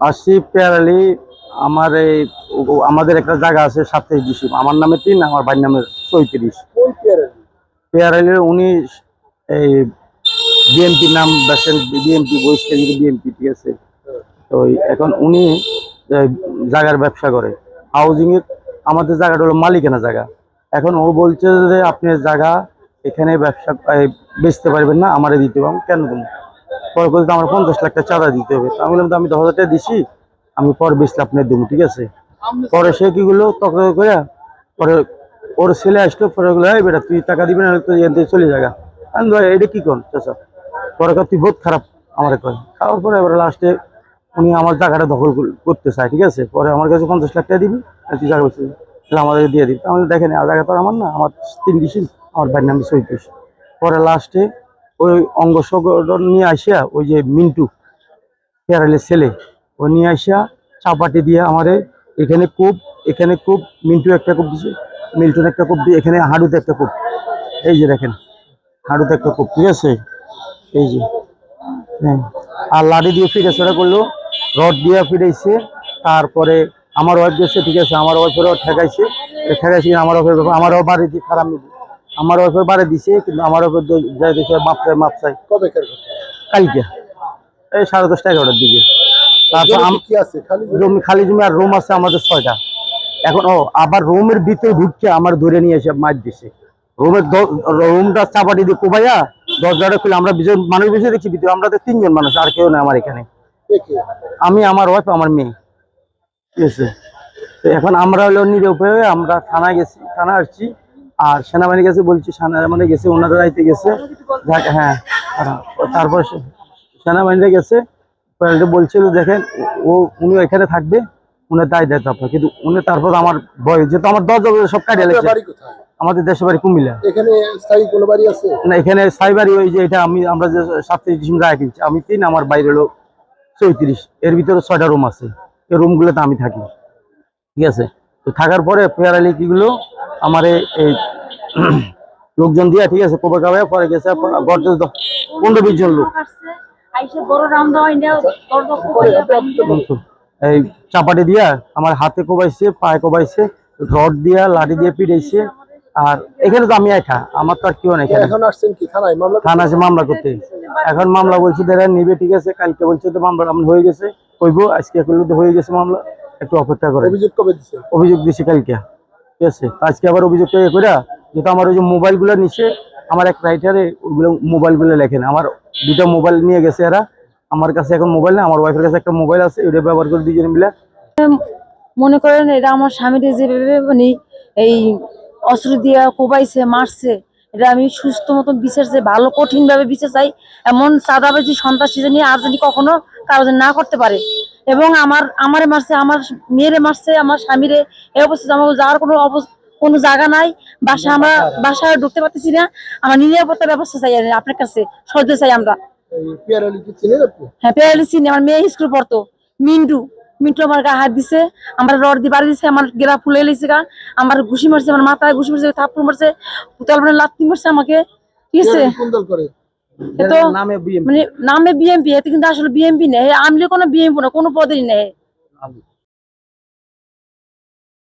আসছি প্যারালি আমার এই আমাদের একটা জায়গা আছে সাতাইশ ডিসিম আমার নামে তিন আমার ভাইয়ের নামে চৈত্রিশ পেয়ারালি উনি এই বিএমপি নাম বেছেন বিএমপি বহিষ্কার বিএমপি ঠিক আছে? তো এখন উনি জায়গার ব্যবসা করে। হাউজিং এর আমাদের জায়গাটা হলো মালিকানা জায়গা। এখন ও বলছে যে আপনি জায়গা এখানে ব্যবসা বেচতে পারবেন না আমারে দিতে হবে। কেন দেবো? পরে বলতে আমার পঞ্চাশ লাখ টাকা চাঁদা দিতে হবে। আমি বললাম তো আমি দশ হাজার টাকা দিছি আমি পরে বেচলে আপনার দেবো ঠিক আছে? পরে সে কি করল তখন করে পরে ওর ছেলে আসলো পরে বলল এই বেটা তুই টাকা দিবি না তুই এখান থেকে চলে যাগা। আমি এটা কি কর পরে কয়, তুই বহুত খারাপ আমার কয়। খাওয়ার পরে এবার লাস্টে উনি আমার জায়গাটা দখল করতে চায়, ঠিক আছে? পরে আমার কাছে পঞ্চাশ লাখ টাকা দিবি তুই জায়গা তাহলে আমাদের দিয়ে দিবি। আমি দেখেন, আর জায়গা তো আমার না, আমার তিন ডিসি আমার বাড়ির নাম চৈত্রিশ পরে লাস্টে ওই অঙ্গ সংগঠন নিয়ে আসিয়া ওই যে মিন্টু, পেয়ারালের ছেলে, ও নিয়ে আসিয়া চাপাটি দিয়ে আমারে এখানে কূপ এখানে কূপ, মিন্টু একটা কূপ দিছে, মিল্টন একটা কূপ দিয়ে, এখানে হাঁড়ুতে একটা কূপ। এই যে দেখেন হাঁড়ুতে একটা কূপ, ঠিক আছে? এই যে হ্যাঁ। আর লাঠি দিয়ে ফিরে সেটা করল রড দিয়ে ফিরেছে তারপরে আমার ওয়াইফ গেছে ঠিক আছে আমার ওয়াইফেরও ঠেকাইছে। ঠেকাইছে আমার ওয়াইফের আমারও বাড়ি দিয়ে খারাপ নিবে আমার ওয়াইফের বাড়ি দিছে কিন্তু আমার ওয়াইফের যাই দিছে মাপ চাই মাপ চাই। কবে কালকে। এই সাড়ে দশটা এগারোটার দিকে। তারপর জমিতে আম- কি আছে? খালি জমি? খালি জমি আর রুম আছে আমাদের ছয়টা। এখন ও আবার রুমের ভিতরে ঢুকছে আমার ধরে নিয়ে এসে মাছ দিছে। রুমের রুমটা চাপাটি দিয়ে কোবাইয়া দরজাটা খুলে আমরা মানুষ বেশি দেখছি ভিতরে আমরা তো তিনজন মানুষ আর কেউ নেই আমার এখানে? আমি আমার ওয়াইফ আমার মেয়ে। ঠিক আছে? তো এখন আমরা হলো নিরুপায় হয়ে আমরা থানায় গেছি থানা আসছি। আর সেনাবাহিনী গেছে বলছি সেনাবাহিনী গেছে ওনারা রাইতে গেছে। হ্যাঁ তারপর সেনাবাহিনীরা গেছে। বলছিল দেখেন ও উনি এখানে থাকবে উনার দায় দেয় আপনার। কিন্তু উনি তারপর আমার বয়স যেহেতু আমার দশ বছর সব কাটিয়ে লেগেছে। আমাদের দেশের বাড়ি কুমিল্লা। এখানে স্থায়ী কোনো বাড়ি আছে? না এখানে সাইবারি ওই যে এটা আমি আমরা যে সাতত্রিশ ডিসেম্বর কিনছি আমি তিন আমার বাইরে হলো চৌত্রিশ। এর ভিতরে ছয়টা রুম আছে। এই রুমগুলোতে আমি থাকি। ঠিক আছে? তো থাকার পরে পেয়ারালি কিগুলো আমার এই লোকজন দিয়ে ঠিক আছে কোপা কাবায় পরে গেছে গড় পনেরো বিশ জন লোক। এই চাপাটি দিয়া আমার হাতে কোবাইছে পায়ে কোবাইছে রড দিয়া লাঠি দিয়ে পিটাইছে। আর এখানে তো আমি একা আমার তো আর কেউ নেই এখন। আসছেন কি থানায় মামলা থানা আছে মামলা করতে। এখন মামলা বলছে তারা নিবে ঠিক আছে কালকে বলছে তো মামলা আমার হয়ে গেছে কইবো আজকে করলে তো হয়ে গেছে মামলা একটু অপেক্ষা করে অভিযোগ কবে দিছে? অভিযোগ দিছি কালকে ঠিক আছে? আজকে আবার অভিযোগটা ইয়ে করে যেহেতু আমার ওই যে মোবাইলগুলো নিছে আমার এক রাইটারে ওগুলো মোবাইলগুলো লেখেন। আমার দুটো মোবাইল নিয়ে গেছে এরা আমার কাছে এখন মোবাইল না আমার ওয়াইফের কাছে একটা মোবাইল আছে ওটা ব্যবহার করে দুজনে মিলে মনে করেন এটা আমার স্বামীরে যেভাবে মানে এই অস্ত্র দিয়ে কোবাইছে মারছে। এটা আমি সুস্থ মতন বিচার চাই ভালো কঠিন ভাবে বিচার চাই। এমন চাঁদাবাজি সন্ত্রাসী নিয়ে আর যদি কখনো কারও না করতে পারে। এবং আমার আমারে মারছে আমার মেয়েরে মারছে আমার স্বামীরে এই অবস্থা আমার যাওয়ার কোনো কোনো জায়গা নাই। বাসা আমরা বাসায় ঢুকতে পারতেছি না। আমার নিরাপত্তা ব্যবস্থা চাই আপনার কাছে সহজে চাই আমরা। পিয়ারালি হ্যাঁ পেয়ালি চিনি আমার মেয়ে স্কুল পড়তো। মিন্টু। মিন্টু আমার গায়ে হাত দিছে আমার রড দিয়ে বাড়ি দিছে আমার গেলা ফুলে লিছে গা আমার ঘুষি মারছে আমার মাথায় ঘুষি মারছে থাপ্পড় মারছে উতাল মানে লাত্তি মারছে আমাকে ঠিক আছে? তো মানে নামে বিএমপি এতে কিন্তু আসলে বিএমপি নেই আমলে কোনো বিএমপি না কোনো পদেরই নেই।